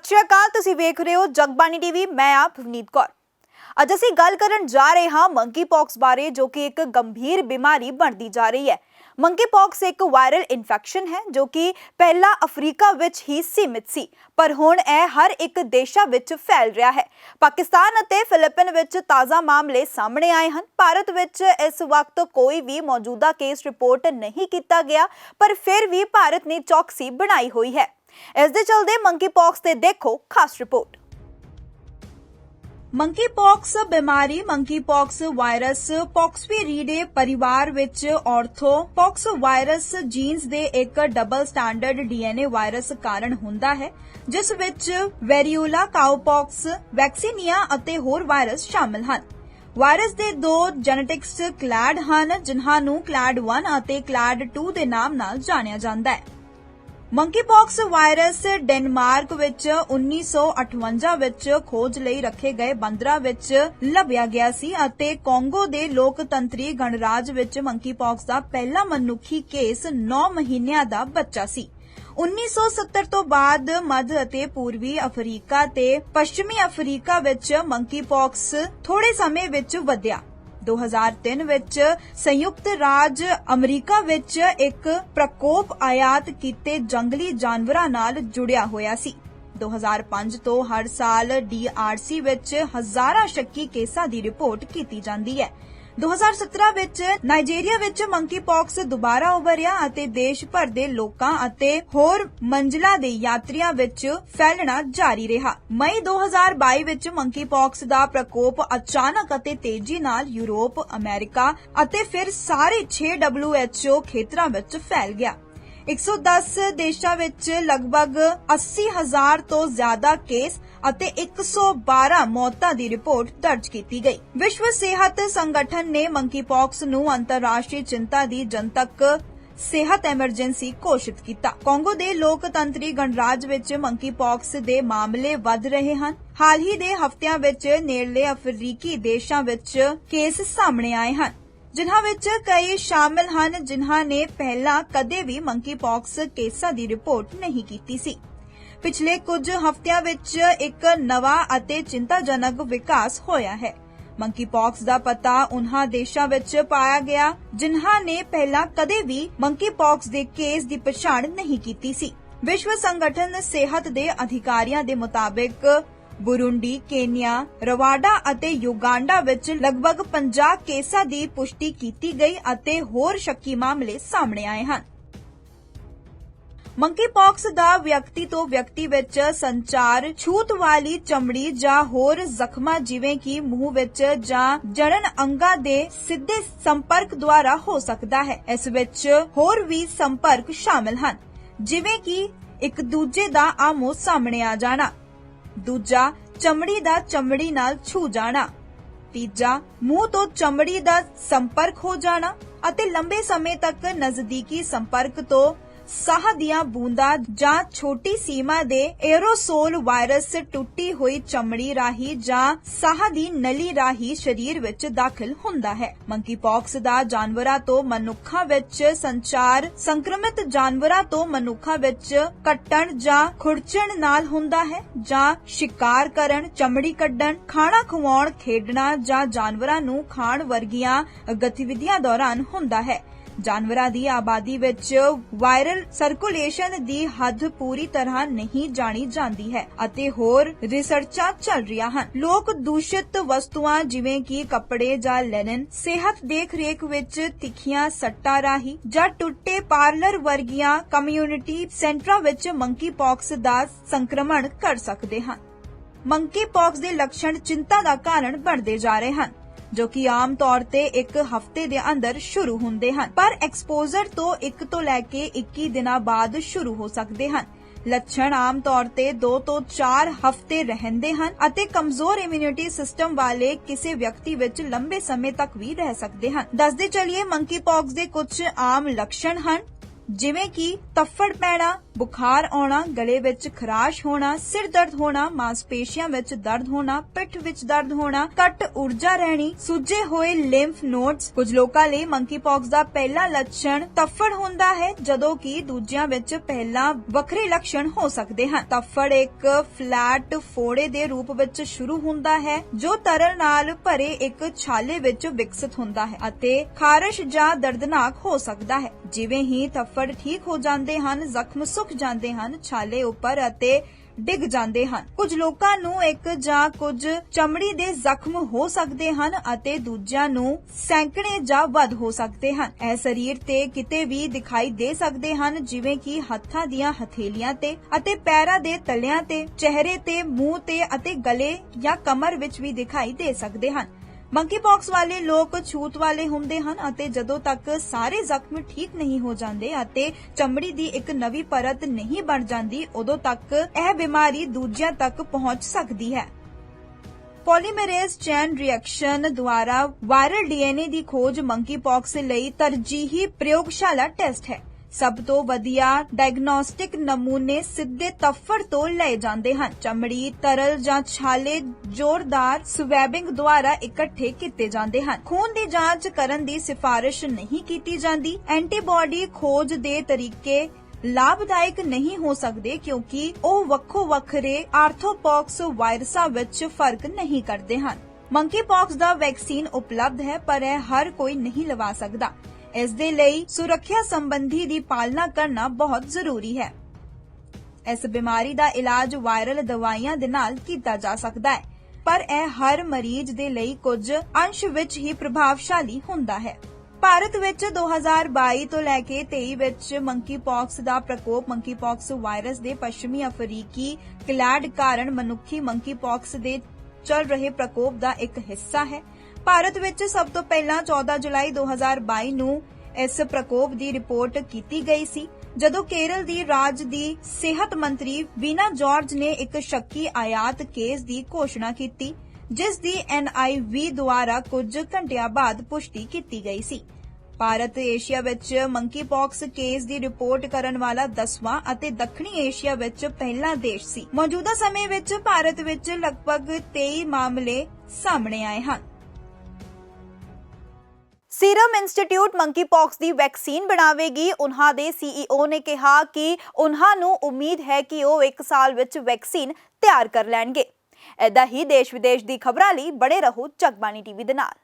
ਸਤਿ ਸ਼੍ਰੀ ਅਕਾਲ, ਤੁਸੀਂ ਵੇਖ ਰਹੇ ਹੋ ਜਗਬਾਣੀ ਟੀਵੀ, ਮੈਂ ਆ ਭਵਨੀਤ ਕੌਰ। ਅੱਜ ਅਸੀਂ ਗੱਲ ਕਰਨ ਜਾ ਰਹੇ ਹਾਂ ਮੰਕੀ ਪੌਕਸ ਬਾਰੇ, ਜੋ ਕਿ ਇੱਕ ਗੰਭੀਰ ਬਿਮਾਰੀ ਬਣਦੀ ਜਾ ਰਹੀ ਹੈ। ਮੰਕੀਪੌਕਸ ਇੱਕ ਵਾਇਰਲ ਇਨਫੈਕਸ਼ਨ ਹੈ ਜੋ ਕਿ ਪਹਿਲਾਂ ਅਫਰੀਕਾ ਵਿੱਚ ਹੀ ਸੀਮਿਤ ਸੀ, ਪਰ ਹੁਣ ਇਹ ਹਰ ਇੱਕ ਦੇਸ਼ਾਂ ਵਿੱਚ ਫੈਲ ਰਿਹਾ ਹੈ। ਪਾਕਿਸਤਾਨ ਅਤੇ ਫਿਲੀਪੀਨ ਵਿੱਚ ਤਾਜ਼ਾ ਮਾਮਲੇ ਸਾਹਮਣੇ ਆਏ ਹਨ। ਭਾਰਤ ਵਿੱਚ ਇਸ ਵਕਤ ਕੋਈ ਵੀ ਮੌਜੂਦਾ ਕੇਸ ਰਿਪੋਰਟ ਨਹੀਂ ਕੀਤਾ ਗਿਆ, ਪਰ ਫਿਰ ਵੀ ਭਾਰਤ ਨੇ ਚੌਕਸੀ ਬਣਾਈ ਹੋਈ ਹੈ। ਇਸ ਦੇ ਚਲਦੇ ਮੰਕੀਪੌਕਸ ਤੇ ਦੇਖੋ ਖਾਸ ਰਿਪੋਰਟ ਮੰਕੀ ਪੌਕਸ ਬਿਮਾਰੀ ਮੰਕੀ ਪੌਕਸ ਵਾਇਰਸ ਪੌਕਸਪੀਰੀਡੇ ਪਰਿਵਾਰ ਵਿੱਚ ਆਰਥੋ ਪੌਕਸ ਵਾਇਰਸ ਜੀਨਸ ਦੇ ਇੱਕ ਡਬਲ ਸਟੈਂਡਰਡ ਡੀਐਨਏ ਵਾਇਰਸ ਕਾਰਨ ਹੁੰਦਾ ਹੈ, ਜਿਸ ਵਿੱਚ ਵੈਰੀਓਲਾ ਕਾਉਪੌਕਸ ਵੈਕਸੀਨੀਆ ਅਤੇ ਹੋਰ ਵਾਇਰਸ ਸ਼ਾਮਲ ਹਨ। ਵਾਇਰਸ ਦੇ ਦੋ ਜੈਨੇਟਿਕਸ ਕਲੈਡ ਹਨ, ਜਿਨ੍ਹਾਂ ਨੂੰ ਕਲੈਡ 1 ਅਤੇ ਕਲੈਡ 2 ਦੇ ਨਾਮ ਨਾਲ ਜਾਣਿਆ ਜਾਂਦਾ ਹੈ। ਮੰਕੀਪੌਕਸ ਵਾਇਰਸ ਡੈਨਮਾਰਕ ਵਿੱਚ 1958 ਵਿੱਚ ਖੋਜ ਲਈ ਰੱਖੇ ਗਏ ਬੰਦਰਾਂ ਵਿੱਚ ਲੱਭਿਆ ਗਿਆ ਸੀ ਅਤੇ ਕਾਂਗੋ ਦੇ ਲੋਕਤੰਤਰੀ ਗਣਰਾਜ ਵਿੱਚ ਮੰਕੀਪੌਕਸ ਦਾ ਪਹਿਲਾ ਮਨੁੱਖੀ ਕੇਸ 9 ਮਹੀਨਿਆਂ ਦਾ ਬੱਚਾ ਸੀ। 1970 ਤੋਂ ਬਾਅਦ ਮੱਧ ਅਤੇ ਪੂਰਬੀ ਅਫਰੀਕਾ ਤੇ ਪੱਛਮੀ ਅਫਰੀਕਾ ਵਿੱਚ ਮੰਕੀਪੌਕਸ ਥੋੜੇ ਸਮੇਂ ਵਿੱਚ ਵਧਿਆ। 2003 ਵਿੱਚ ਸੰਯੁਕਤ ਰਾਜ ਅਮਰੀਕਾ ਵਿੱਚ ਇੱਕ ਪ੍ਰਕੋਪ ਆਯਾਤ ਕੀਤੇ ਜੰਗਲੀ ਜਾਨਵਰਾਂ ਨਾਲ ਜੁੜਿਆ ਹੋਇਆ ਸੀ। 2005 ਤੋਂ ਹਰ ਸਾਲ ਡੀਆਰਸੀ ਵਿੱਚ ਹਜ਼ਾਰਾਂ ਸ਼ੱਕੀ ਕੇਸਾਂ ਦੀ ਰਿਪੋਰਟ ਕੀਤੀ ਜਾਂਦੀ ਹੈ। 2017 ਵਿੱਚ ਨਾਈਜੀਰੀਆ ਵਿੱਚ ਮੰਕੀਪੌਕਸ ਦੁਬਾਰਾ ਉਭਰਿਆ ਅਤੇ ਦੇਸ਼ ਭਰ ਦੇ ਲੋਕਾਂ ਅਤੇ ਹੋਰ ਮੰਜ਼ਲਾਂ ਦੇ ਯਾਤਰੀਆਂ ਵਿੱਚ ਫੈਲਣਾ ਜਾਰੀ ਰਿਹਾ। ਮਈ 2022 ਵਿੱਚ ਮੰਕੀਪੌਕਸ ਦਾ ਪ੍ਰਕੋਪ ਅਚਾਨਕ ਅਤੇ ਤੇਜ਼ੀ ਨਾਲ ਯੂਰਪ, ਅਮਰੀਕਾ ਅਤੇ ਫਿਰ ਸਾਰੇ 6 WHO ਖੇਤਰਾਂ ਵਿੱਚ ਫੈਲ ਗਿਆ। 110 ਦੇਸ਼ਾਂ ਵਿੱਚ ਲਗਭਗ 80000 ਤੋਂ ਜ਼ਿਆਦਾ ਕੇਸ ਅਤੇ 112 ਮੌਤਾਂ ਦੀ ਰਿਪੋਰਟ ਦਰਜ ਕੀਤੀ ਗਈ। ਵਿਸ਼ਵ ਸਿਹਤ ਸੰਗਠਨ ਨੇ ਮੰਕੀਪੌਕਸ ਨੂੰ ਅੰਤਰਰਾਸ਼ਟਰੀ ਚਿੰਤਾ ਦੀ ਜਨਤਕ ਸਿਹਤ ਐਮਰਜੈਂਸੀ ਘੋਸ਼ਿਤ ਕੀਤਾ। ਕਾਂਗੋ ਦੇ ਲੋਕਤੰਤਰੀ ਗਣਰਾਜ ਵਿੱਚ ਮੰਕੀਪੌਕਸ ਦੇ ਮਾਮਲੇ ਵੱਧ ਰਹੇ ਹਨ। ਹਾਲ ਹੀ ਦੇ ਹਫ਼ਤਿਆਂ ਵਿੱਚ ਨੇੜਲੇ ਅਫਰੀਕੀ ਦੇਸ਼ਾਂ ਵਿੱਚ ਕੇਸ ਸਾਹਮਣੇ ਆਏ ਹਨ। ਜਿਨ੍ਹਾਂ ਵਿੱਚ ਕਈ ਸ਼ਾਮਿਲ ਹਨ, ਜਿਨ੍ਹਾਂ ਨੇ ਪਹਿਲਾਂ ਕਦੇ ਵੀ ਮੰਕੀਪੌਕਸ ਕੇਸਾਂ ਦੀ ਰਿਪੋਰਟ ਨਹੀਂ ਕੀਤੀ ਸੀ। ਪਿਛਲੇ ਕੁਝ ਹਫ਼ਤਿਆਂ ਵਿੱਚ ਇੱਕ ਨਵਾਂ ਅਤੇ ਚਿੰਤਾਜਨਕ ਵਿਕਾਸ ਹੋਇਆ ਹੈ। ਮੰਕੀ ਮੰਕੀਪੌਕਸ ਦਾ ਪਤਾ ਉਨ੍ਹਾਂ ਦੇਸ਼ਾਂ ਵਿੱਚ ਪਾਇਆ ਗਿਆ, ਜਿਨ੍ਹਾਂ ਨੇ ਪਹਿਲਾਂ ਕਦੇ ਵੀ ਮੰਕੀ ਮੰਕੀਪੌਕਸ ਦੇ ਕੇਸ ਦੀ ਪਛਾਣ ਨਹੀਂ ਕੀਤੀ ਸੀ। ਵਿਸ਼ਵ ਸੰਗਠਨ ਸਿਹਤ ਦੇ ਅਧਿਕਾਰੀਆਂ ਦੇ ਮੁਤਾਬਕ ਬੁਰੂੰਡੀ, ਕੇਨੀਆ, ਰਵਾਂਡਾ ਅਤੇ ਯੁਗਾਂਡਾ ਵਿੱਚ ਲਗਭਗ 50 ਕੇਸਾਂ ਦੀ ਪੁਸ਼ਟੀ ਕੀਤੀ ਗਈ ਅਤੇ ਹੋਰ ਸ਼ੱਕੀ ਮਾਮਲੇ ਸਾਹਮਣੇ ਆਏ ਹਨ। ਮੰਕੀਪੌਕਸ ਦਾ ਵਿਅਕਤੀ ਤੋਂ ਵਿਅਕਤੀ ਵਿੱਚ ਸੰਚਾਰ ਛੂਤ ਵਾਲੀ ਚਮੜੀ ਜਾਂ ਹੋਰ ਜ਼ਖਮਾਂ ਜਿਵੇਂ ਕਿ ਮੂੰਹ ਵਿੱਚ ਜਾਂ ਜੜਨ ਅੰਗਾਂ ਦੇ ਸਿੱਧੇ ਸੰਪਰਕ ਦੁਆਰਾ ਹੋ ਸਕਦਾ ਹੈ ਇਸ ਵਿੱਚ ਹੋਰ ਵੀ ਸੰਪਰਕ ਸ਼ਾਮਿਲ ਹਨ ਜਿਵੇਂ ਕਿ ਇੱਕ ਦੂਜੇ ਦਾ ਆਮੋ ਸਾਹਮਣੇ ਆ ਜਾਣਾ ਦੂਜਾ, ਚਮੜੀ ਦਾ ਚਮੜੀ ਨਾਲ ਛੂ ਜਾਣਾ। ਤੀਜਾ, ਮੂੰਹ ਤੋਂ ਚਮੜੀ ਦਾ ਸੰਪਰਕ ਹੋ ਜਾਣਾ ਅਤੇ ਲੰਬੇ ਸਮੇਂ ਤੱਕ ਨਜ਼ਦੀਕੀ ਸੰਪਰਕ ਤੋਂ ਸਾਹ ਦੀਆਂ ਬੂੰਦਾਂ ਜਾਂ ਛੋਟੀ ਸੀਮਾ ਦੇ 에ਅਰੋਸੋਲ ਵਾਇਰਸ ਟੁੱਟੀ ਹੋਈ ਚਮੜੀ ਰਾਹੀਂ ਜਾਂ ਸਾਹ ਦੀ ਨਲੀ ਰਾਹੀਂ ਸਰੀਰ ਵਿੱਚ ਦਾਖਲ ਹੁੰਦਾ ਹੈ। ਮੰਕੀ ਮੰਕੀਪੌਕਸ ਦਾ ਜਾਨਵਰਾਂ ਤੋਂ ਮਨੁੱਖਾਂ ਵਿੱਚ ਸੰਚਾਰ, ਸੰਕਰਮਿਤ ਜਾਨਵਰਾਂ ਤੋਂ ਮਨੁੱਖਾਂ ਵਿੱਚ ਕੱਟਣ ਜਾਂ ਖੁਰਚਣ ਨਾਲ ਹੁੰਦਾ ਹੈ ਜਾਂ ਸ਼ਿਕਾਰ ਕਰਨ, ਚਮੜੀ ਕੱਢਣ, ਖਾਣਾ ਖਵਾਉਣ, ਖੇਡਣਾ ਜਾਂ ਜਾਨਵਰਾਂ ਨੂੰ ਖਾਣ ਵਰਗੀਆਂ ਗਤੀਵਿਧੀਆਂ ਦੌਰਾਨ ਹੁੰਦਾ ਹੈ। ਜਾਨਵਰਾਂ ਦੀ ਆਬਾਦੀ ਵਿੱਚ ਵਾਇਰਲ ਸਰਕੂਲੇਸ਼ਨ ਦੀ ਹੱਦ ਪੂਰੀ ਤਰ੍ਹਾਂ ਨਹੀਂ ਜਾਣੀ ਜਾਂਦੀ ਹੈ ਅਤੇ ਹੋਰ ਰਿਸਰਚਾਂ ਚੱਲ ਰਹੀਆਂ ਹਨ। ਲੋਕ ਦੂਸ਼ਿਤ ਵਸਤੂਆਂ ਜਿਵੇਂ ਕਿ ਕੱਪੜੇ ਜਾਂ ਲੈਨਨ ਸਿਹਤ ਦੇਖਰੇਖ ਵਿੱਚ ਤਿੱਖੀਆਂ ਸੱਟਾਂ ਰਾਹੀਂ ਜਾਂ ਟੁੱਟੇ ਪਾਰਲਰ ਵਰਗੀਆਂ ਕਮਿਊਨਿਟੀ ਸੈਂਟਰਾਂ ਵਿੱਚ ਮੰਕੀਪੌਕਸ ਦਾ ਸੰਕਰਮਣ ਕਰ ਸਕਦੇ ਹਨ। ਮੰਕੀ ਮੰਕੀਪੌਕਸ ਦੇ ਲੱਛਣ ਚਿੰਤਾ ਦਾ ਕਾਰਨ ਬਣਦੇ ਜਾ ਰਹੇ ਹਨ। ਜੋ ਕਿ ਆਮ ਤੌਰ ਤੇ ਇੱਕ ਹਫ਼ਤੇ ਦੇ ਅੰਦਰ ਸ਼ੁਰੂ ਹੁੰਦੇ ਹਨ। ਪਰ ਐਕਸਪੋਜ਼ਰ ਤੋਂ 1 ਤੋਂ ਲੈ ਕੇ 21 ਦਿਨਾਂ ਬਾਅਦ ਸ਼ੁਰੂ ਹੋ ਸਕਦੇ ਹਨ। ਲੱਛਣ ਆਮ ਤੌਰ ਤੇ 2 ਤੋਂ 4 ਹਫ਼ਤੇ ਰਹਿੰਦੇ ਹਨ ਅਤੇ ਕਮਜ਼ੋਰ ਇਮਿਊਨਿਟੀ ਸਿਸਟਮ ਵਾਲੇ ਕਿਸੇ ਵਿਅਕਤੀ ਵਿੱਚ ਲੰਬੇ ਸਮੇਂ ਤੱਕ ਵੀ ਰਹਿ ਸਕਦੇ ਹਨ। ਦੱਸਦੇ ਮੰਕੀ ਮੰਕੀਪੌਕਸ ਦੇ ਕੁਝ ਆਮ ਲੱਛਣ ਹਨ, ਜਿਵੇਂ ਕਿ ਤੱਫੜ ਪੈਣਾ ਬੁਖਾਰ ਆਉਣਾ, ਗਲੇ ਵਿੱਚ ਖਰਾਸ਼ ਹੋਣਾ, ਸਿਰ ਦਰਦ ਹੋਣਾ, ਮਾਸਪੇਸ਼ੀਆਂ ਵਿੱਚ ਦਰਦ ਹੋਣਾ, ਪਿੱਠ ਵਿੱਚ ਦਰਦ ਹੋਣਾ, ਘੱਟ ਊਰਜਾ ਰਹਿਣੀ, ਸੁੱਜੇ ਹੋਏ ਲਿੰਫ ਨੋਡਸ ਕੁਝ ਲੋਕਾਂ ਲਈ ਮੰਕੀਪੌਕਸ ਦਾ ਪਹਿਲਾ ਲੱਛਣ ਤੱਫੜ ਹੁੰਦਾ ਹੈ, ਜਦੋਂ ਕਿ ਦੂਜਿਆਂ ਵਿੱਚ ਪਹਿਲਾਂ ਵੱਖਰੇ ਲੱਛਣ ਹੋ ਸਕਦੇ ਹਨ। ਤੱਫੜ ਇੱਕ ਫਲੈਟ ਫੋੜੇ ਦੇ ਰੂਪ ਵਿੱਚ ਸ਼ੁਰੂ ਹੁੰਦਾ ਹੈ, ਜੋ ਤਰਲ ਨਾਲ ਭਰੇ ਇੱਕ ਛਾਲੇ ਵਿੱਚ ਵਿਕਸਿਤ ਹੁੰਦਾ ਹੈ ਅਤੇ ਖਾਰਸ਼ ਜਾਂ ਦਰਦਨਾਕ ਹੋ ਸਕਦਾ ਹੈ। ਜਿਵੇਂ ਹੀ ਤੱਫੜ ਠੀਕ ਹੋ ਜਾਂਦੇ ਹਨ, ਜ਼ਖਮ ਸੁੱਕ ਜਾਂਦੇ ਹਨ, ਛਾਲੇ ਉੱਪਰ ਅਤੇ ਡਿੱਗ ਜਾਂਦੇ ਹਨ। ਕੁਝ ਲੋਕਾਂ ਨੂੰ ਇੱਕ ਜਾਂ ਕੁਝ ਚਮੜੀ ਦੇ ਜ਼ਖਮ ਹੋ ਸਕਦੇ ਹਨ ਅਤੇ ਦੂਜਿਆਂ ਨੂੰ ਸੈਂਕੜੇ ਜਾਂ ਵੱਧ ਹੋ ਸਕਦੇ ਹਨ। ਇਹ ਸਰੀਰ ਤੇ ਕਿਤੇ ਵੀ ਦਿਖਾਈ ਦੇ ਸਕਦੇ ਹਨ, ਜਿਵੇਂ ਕਿ ਹੱਥਾਂ ਦੀਆਂ ਹਥੇਲੀਆਂ ਤੇ ਅਤੇ ਪੈਰਾਂ ਦੇ ਤਲਿਆਂ ਤੇ, ਚਿਹਰੇ ਤੇ, ਮੂੰਹ ਤੇ ਅਤੇ ਗਲੇ ਜਾਂ ਕਮਰ ਵਿੱਚ ਵੀ ਦਿਖਾਈ ਦੇ ਸਕਦੇ ਹਨ। ਮੰਕੀ ਮੰਕੀਪੌਕਸ ਵਾਲੇ ਲੋਕ ਛੂਤ ਵਾਲੇ ਹੁੰਦੇ ਹਨ ਅਤੇ ਜਦੋਂ ਤੱਕ ਸਾਰੇ ਜ਼ਖਮ ਠੀਕ ਨਹੀਂ ਹੋ ਜਾਂਦੇ ਅਤੇ ਚਮੜੀ ਦੀ ਇੱਕ ਨਵੀਂ ਪਰਤ ਨਹੀਂ ਬਣ ਜਾਂਦੀ, ਉਦੋਂ ਤੱਕ ਇਹ ਬਿਮਾਰੀ ਦੂਜਿਆਂ ਤੱਕ ਪਹੁੰਚ ਸਕਦੀ ਹੈ। ਪੋਲੀਮਰੇਜ਼ ਚੇਨ ਰਿਐਕਸ਼ਨ ਦੁਆਰਾ ਵਾਇਰਲ ਡੀਐਨਏ ਦੀ ਖੋਜ ਮੰਕੀ ਮੰਕੀਪੌਕਸ ਲਈ ਤਰਜੀਹੀ ਪ੍ਰਯੋਗਸ਼ਾਲਾ ਟੈਸਟ ਹੈ। ਸਭ ਤੋਂ ਵਧੀਆ ਡਾਇਗਨੋਸਟਿਕ ਨਮੂਨੇ ਸਿੱਧੇ ਤੱਫੜ ਤੋਂ ਲਏ ਜਾਂਦੇ ਹਨ। ਚਮੜੀ, ਤਰਲ ਜਾਂ ਛਾਲੇ ਜ਼ੋਰਦਾਰ ਸਵੈਬਿੰਗ ਦੁਆਰਾ ਇਕੱਠੇ ਕੀਤੇ ਜਾਂਦੇ ਹਨ। ਖੂਨ ਦੀ ਜਾਂਚ ਕਰਨ ਦੀ ਸਿਫਾਰਿਸ਼ ਨਹੀਂ ਕੀਤੀ ਜਾਂਦੀ। ਐਂਟੀਬਾਡੀ ਖੋਜ ਦੇ ਤਰੀਕੇ ਲਾਭਦਾਇਕ ਨਹੀਂ ਹੋ ਸਕਦੇ ਕਿਉਂਕਿ ਉਹ ਵੱਖੋ ਵੱਖਰੇ ਆਰਥੋਪੌਕਸ ਵਾਇਰਸਾਂ ਵਿੱਚ ਫ਼ਰਕ ਨਹੀਂ ਕਰਦੇ ਹਨ। ਮੰਕੀ ਮੰਕੀਪੌਕਸ ਦਾ ਵੈਕਸੀਨ ਉਪਲਬਧ ਹੈ, ਪਰ ਇਹ ਹਰ ਕੋਈ ਨਹੀਂ ਲਵਾ ਸਕਦਾ। ਇਸ ਦੇ ਲਈ ਸੁਰੱਖਿਆ ਸੰਬੰਧੀ ਦੀ ਪਾਲਣਾ ਕਰਨਾ ਬਹੁਤ ਜ਼ਰੂਰੀ ਹੈ। ਇਸ ਬਿਮਾਰੀ ਦਾ ਇਲਾਜ ਵਾਇਰਲ ਦਵਾਈਆਂ ਦੇ ਨਾਲ ਕੀਤਾ ਜਾ ਸਕਦਾ ਹੈ, ਪਰ ਇਹ ਹਰ ਮਰੀਜ਼ ਦੇ ਲਈ ਕੁਝ ਅੰਸ਼ ਵਿੱਚ ਹੀ ਪ੍ਰਭਾਵਸ਼ਾਲੀ ਹੁੰਦਾ ਹੈ। ਭਾਰਤ ਵਿੱਚ 2022 ਤੋਂ ਲੈ ਕੇ 23 ਵਿੱਚ ਮੰਕੀਪੌਕਸ ਦਾ ਪ੍ਰਕੋਪ ਮੰਕੀਪੌਕਸ ਵਾਇਰਸ ਦੇ ਪੱਛਮੀ ਅਫਰੀਕੀ ਕਲੈਡ ਕਾਰਨ ਮਨੁੱਖੀ ਮੰਕੀਪੌਕਸ ਦੇ ਚੱਲ ਰਹੇ ਪ੍ਰਕੋਪ ਦਾ ਇੱਕ ਹਿੱਸਾ ਹੈ। ਭਾਰਤ ਵਿੱਚ ਸਭ ਤੋਂ ਪਹਿਲਾਂ 14 ਜੁਲਾਈ 2022 ਨੂੰ ਇਸ ਪ੍ਰਕੋਪ ਦੀ ਰਿਪੋਰਟ ਕੀਤੀ ਗਈ ਸੀ, ਜਦੋਂ ਕੇਰਲ ਦੀ ਰਾਜ ਦੀ ਸਿਹਤ ਮੰਤਰੀ ਵੀਨਾ ਜਾਰਜ ਨੇ ਇੱਕ ਸ਼ੱਕੀ ਆਯਾਤ ਕੇਸ ਦੀ ਘੋਸ਼ਣਾ ਕੀਤੀ, ਜਿਸ ਦੀ ਐਨਆਈਵੀ ਦੁਆਰਾ ਕੁਝ ਘੰਟਿਆਂ ਬਾਅਦ ਪੁਸ਼ਟੀ ਕੀਤੀ ਗਈ ਸੀ। ਭਾਰਤ ਏਸ਼ੀਆ ਵਿੱਚ ਮੰਕੀਪੌਕਸ ਕੇਸ ਦੀ ਰਿਪੋਰਟ ਕਰਨ ਵਾਲਾ 10ਵਾਂ ਅਤੇ ਦੱਖਣੀ ਏਸ਼ੀਆ ਵਿੱਚ ਪਹਿਲਾ ਦੇਸ਼ ਸੀ। ਮੌਜੂਦਾ ਸਮੇਂ ਵਿੱਚ ਭਾਰਤ ਵਿੱਚ ਲਗਭਗ 23 ਮਾਮਲੇ ਸਾਹਮਣੇ ਆਏ ਹਨ। ਸੀਰਮ ਇੰਸਟੀਚਿਊਟ ਮੰਕੀਪੌਕਸ ਦੀ ਵੈਕਸੀਨ ਬਣਾਵੇਗੀ। ਉਹਨਾਂ ਦੇ ਸੀਈਓ ਨੇ ਕਿਹਾ ਕਿ ਉਹਨਾਂ ਨੂੰ ਉਮੀਦ ਹੈ ਕਿ ਉਹ 1 ਸਾਲ ਵਿੱਚ ਵੈਕਸੀਨ ਤਿਆਰ ਕਰ ਲੈਣਗੇ। ਐਦਾਂ ਹੀ ਦੇਸ਼ ਵਿਦੇਸ਼ ਦੀ ਖਬਰਾਂ ਲਈ ਬੜੇ ਰਹੋ ਜਗਬਾਣੀ ਟੀਵੀ ਦੇ ਨਾਲ।